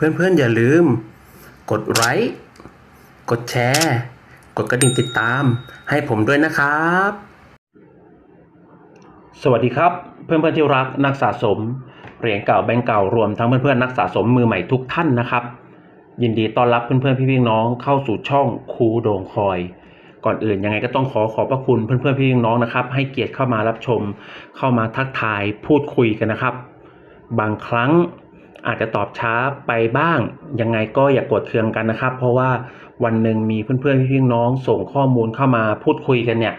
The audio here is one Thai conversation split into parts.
เพื่อนๆ อย่าลืม กดไลค์กดแชร์ กดกระดิ่งติดตาม ให้ผมด้วยนะครับ สวัสดีครับ เพื่อนๆที่รักนักสะสมเหรียญเก่าแบงก์เก่ารวมทั้งเพื่อนๆนักสะสมมือใหม่ทุกท่านนะครับ ยินดีต้อนรับเพื่อนๆพี่ๆน้องเข้าสู่ช่องครูโด่งคอย ก่อนอื่นยังไงก็ต้องขอขอบพระคุณเพื่อนๆพี่ๆน้องนะครับ ให้เกียรติเข้ามารับชม เข้ามาทักทายพูดคุยกันนะครับ บางครั้ง อาจจะตอบช้าไปบ้าง ยังไงก็อย่ากดเคืองกันนะครับ เพราะว่าวันหนึ่งมีเพื่อนๆพี่ๆน้องส่งข้อมูลเข้ามาพูดคุยกันเนี่ย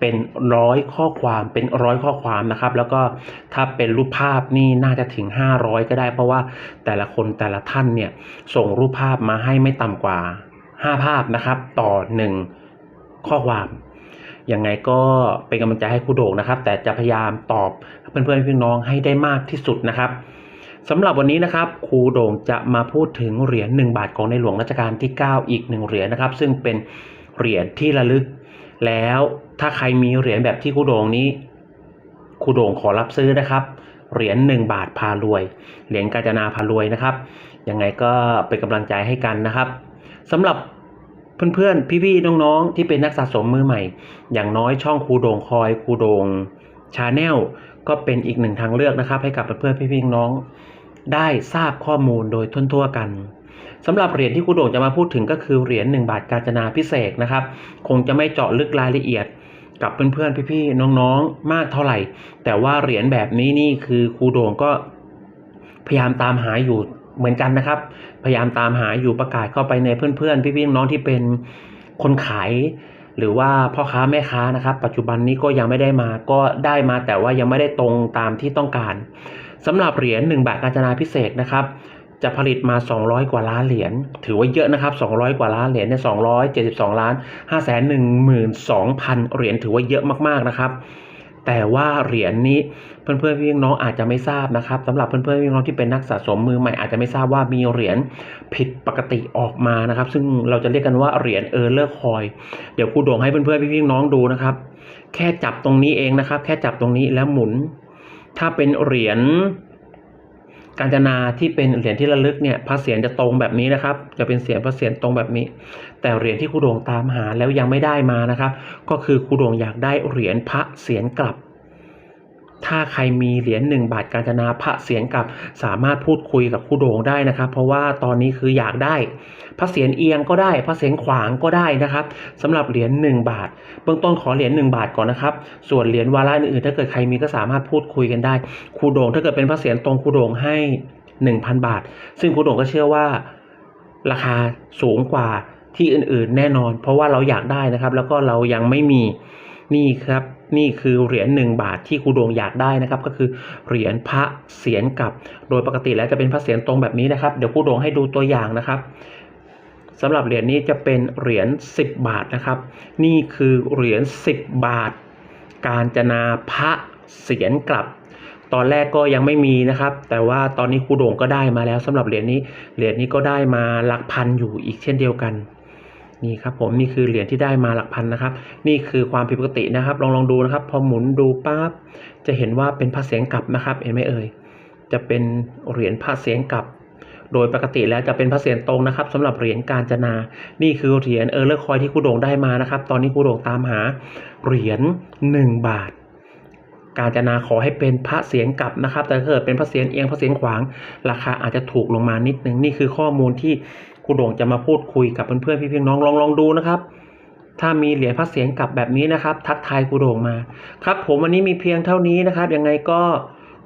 เป็นร้อยข้อความเป็นร้อยข้อความนะครับ แล้วก็ถ้าเป็นรูปภาพนี่น่าจะถึง 500 ก็ได้ เพราะว่าแต่ละคนแต่ละท่านเนี่ยส่งรูปภาพมาให้ไม่ต่ำกว่า 5 ภาพนะครับ ต่อ 1 ข้อความยังไงก็เป็นกำลังใจให้ครูโด่งนะครับ แต่จะพยายามตอบเพื่อนๆพี่น้องให้ได้มากที่สุดนะครับ สำหรับวันนี้นะครับครูโด่งจะมาพูดถึงเหรียญ1บาทของในหลวงรัชกาลที่ 9 อีกหนึ่งเหรียญนะครับ ซึ่งเป็นเหรียญที่ระลึก แล้วถ้าใครมีเหรียญแบบที่ครูโด่งนี้ครูโด่งขอรับซื้อนะครับเหรียญ1บาทพารวยเหรียญกาญจนาพารวยนะครับยังไงก็เป็นกำลังใจให้กันนะครับสำหรับเพื่อนๆ พี่ๆ น้องๆ ที่เป็นนักสะสมมือใหม่ อย่างน้อยช่องครูโด่งคอยครูโด่งชาแนลก็เป็นอีกหนึ่งทางเลือกนะครับ ให้กับเพื่อนๆ พี่ๆ น้อง ได้ทราบข้อมูลโดยทั่วๆกันสำหรับเหรียญที่ครูโด่งจะมาพูดถึงก็คือเหรียญ1บาทกาญจนาพิเศษนะครับ คงจะไม่เจาะลึกรายละเอียดกับเพื่อนๆพี่ๆน้องๆมากเท่าไหร่ แต่ว่าเหรียญแบบนี้นี่คือครูโด่งก็พยายามตามหาอยู่เหมือนกันนะครับ พยายามตามหาอยู่ประกาศเข้าไปในเพื่อนๆพี่ๆน้องๆที่เป็นคนขาย หรือว่าพ่อค้าแม่ค้านะครับ ปัจจุบันนี้ก็ยังไม่ได้มาก็ได้มาแต่ว่ายังไม่ได้ตรงตามที่ต้องการ สำหรับเหรียญ1บาทกาญจนาพิเศษนะครับจะผลิตมา 200 กว่าล้านเหรียญ ถือว่าเยอะนะครับ 200 กว่าล้านเหรียญเนี่ย272 ล้าน 5 1 2 0 0 0 เหรียญ ถือว่าเยอะมากๆนะครับ แต่ว่าเหรียญนี้เพื่อนๆพี่น้องอาจจะไม่ทราบนะครับสำหรับเพื่อนๆพี่น้องที่เป็นนักสะสมมือใหม่อาจจะไม่ทราบว่ามีเหรียญผิดปกติออกมานะครับ ซึ่งเราจะเรียกกันว่าเหรียญเออร์เลอร์คอย เดี๋ยวครูโด่งให้เพื่อนๆพี่น้องดูนะครับ แค่จับตรงนี้เองนะครับ แค่จับตรงนี้แล้วหมุน ถ้าเป็นเหรียญกาญจนาที่เป็นเหรียญที่ระลึกเนี่ยพระเศียรจะตรงแบบนี้นะครับ จะเป็นเสียงพระเศียรตรงแบบนี้ แต่เหรียญที่ครูดวงตามหาแล้วยังไม่ได้มานะครับ ก็คือครูดวงอยากได้เหรียญพระเศียรกลับ ถ้าใครมีเหรียญหนึ่งบาทกาญจนาพระเศียรกลับสามารถพูดคุยกับครูโด่งได้นะครับ เพราะว่าตอนนี้คืออยากได้พระเศียรเอียงก็ได้ พระเศียรขวางก็ได้นะครับสำหรับเหรียญหนึ่งบาท เบื้องต้นขอเหรียญหนึ่งบาทก่อนนะครับ ส่วนเหรียญวาระอื่นๆถ้าเกิดใครมีก็สามารถพูดคุยกันได้ครูโด่งถ้าเกิดเป็นพระเศียรตรงครูโด่งให้หนึ่งพันบาท ซึ่งครูโด่งก็เชื่อว่า ราคาสูงกว่าที่อื่นๆ แน่นอน เพราะว่าเราอยากได้นะครับ แล้วก็เรายังไม่มี นี่ครับนี่คือเหรียญหนึ่งบาทที่ครูโด่งอยากได้นะครับ ก็คือเหรียญพระเศียรกับ โดยปกติแล้วจะเป็นพระเศียรตรงแบบนี้นะครับ เดี๋ยวครูโด่งให้ดูตัวอย่างนะครับสำหรับเหรียญนี้จะเป็นเหรียญ10 บาทนะครับ นี่คือเหรียญ10 บาท การจนาพระเศียรกลับ ตอนแรกก็ยังไม่มีนะครับ แต่ว่าตอนนี้ครูโด่งก็ได้มาแล้วสำหรับเหรียญนี้เหรียญนี้ก็ได้มาหลักพันอยู่อีกเช่นเดียวกัน นี่ครับผมนี่คือเหรียญที่ได้มาหลักพันนะครับ นี่คือความผิดปกตินะครับ ลองลองดูนะครับ พอหมุนดูปั๊บจะเห็นว่าเป็นพระเสียงกลับนะครับ เห็นไหมเอ่ยจะเป็นเหรียญพระเสียงกลับ โดยปกติแล้วจะเป็นพระเศียรตรงนะครับสำหรับเหรียญกาญจนา นี่คือเหรียญเออร์เลอร์คอยที่ครูโด่งได้มานะครับ ตอนนี้ครูโด่งตามหาเหรียญ1บาทการจนาขอให้เป็นพระเสียงกลับนะครับ แต่ถ้าเกิดเป็นพระเสียงเอียงพระเสียงขวาง ราคาอาจจะถูกลงมานิดนึงนี่คือข้อมูลที่ ครูโด่งจะมาพูดคุยกับเพื่อนๆพี่ๆน้องลองลองดูนะครับ ถ้ามีเหรียญพระเสียงกลับแบบนี้นะครับ ทักทายครูโด่งมา ครับ ผมวันนี้มีเพียงเท่านี้นะครับ ยังไงก็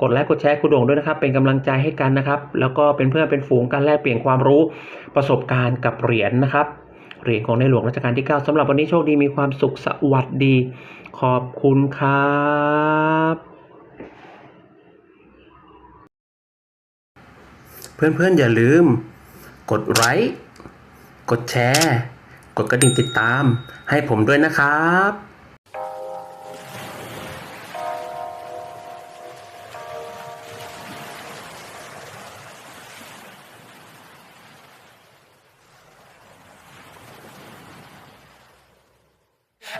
กดไลค์กดแชร์ครูโด่งด้วยนะครับ เป็นกำลังใจให้กันนะครับ แล้วก็เป็นเพื่อนเป็นฝูงกันแลกเปลี่ยนความรู้ประสบการณ์กับเหรียญนะครับเหรียญของในหลวงรัชกาลที่ 9สำหรับวันนี้โชคดีมีความสุขสวัสดี ขอบคุณครับเพื่อนๆ อย่าลืม กดไลค์กดแชร์ กดกระดิ่งติดตาม ให้ผมด้วยนะครับ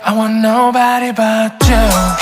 I want nobody but you.